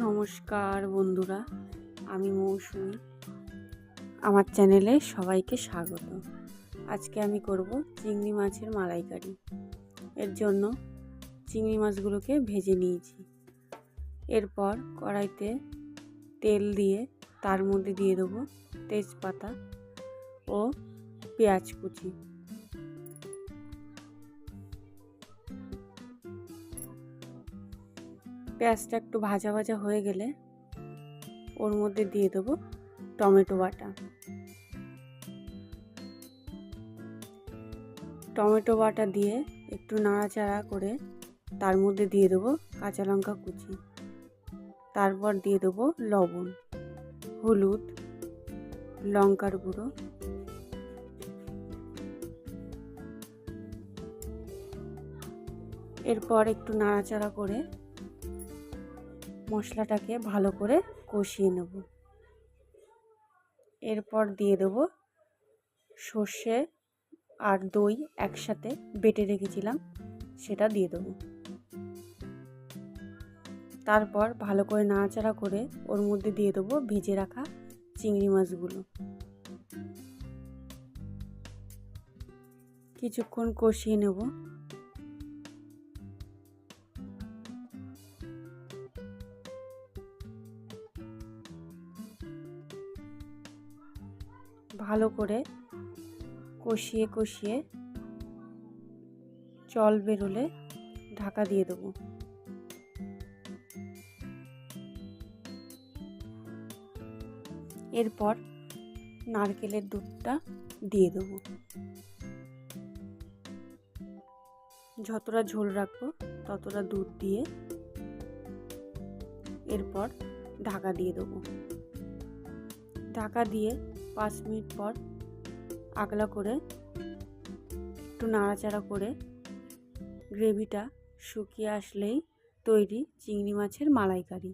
নমস্কার বন্ধুরা, আমি মৌসুমি। আমার চ্যানেলে সবাইকে স্বাগত। আজকে আমি করব চিংড়ি মাছের মালাইকারি। এর জন্য চিংড়ি মাছগুলোকে ভেজে নিয়েছি। এরপর কড়াইতে তেল দিয়ে তার মধ্যে দিয়ে দেবো তেজপাতা ও পেঁয়াজ কুচি। পেঁয়াজটা একটু ভাজা ভাজা হয়ে গেলে ওর মধ্যে দিয়ে দেবো টমেটো বাটা। টমেটো বাটা দিয়ে একটু নাড়াচাড়া করে তার মধ্যে দিয়ে দেবো কাঁচা লঙ্কা কুচি। তারপর দিয়ে দেবো লবণ, হলুদ, লঙ্কার গুঁড়ো। এরপর একটু নাড়াচাড়া করে মশলাটাকে ভালো করে কষিয়ে নেব। এরপর দিয়ে দেবো সর্ষে আর দই একসাথে বেটে রেখেছিলাম, সেটা দিয়ে দেবো। তারপর ভালো করে নাড়াচাড়া করে ওর মধ্যে দিয়ে দেবো ভেজে রাখা চিংড়ি মাছগুলো। কিছুক্ষণ কষিয়ে নেব। ভালো করে কষিয়ে কষিয়ে জল বেরোলে ঢাকা দিয়ে দেবো। এরপর নারকেলের দুধটা দিয়ে দেবো। যতটা ঝোল রাখব ততটা দুধ দিয়ে এরপর ঢাকা দিয়ে দেবো। ঢাকা দিয়ে পাঁচ মিনিট পর আগলা করে একটু নাড়াচাড়া করে গ্রেভিটা শুকিয়ে আসলেই তৈরি চিংড়ি মাছের মালাইকারি।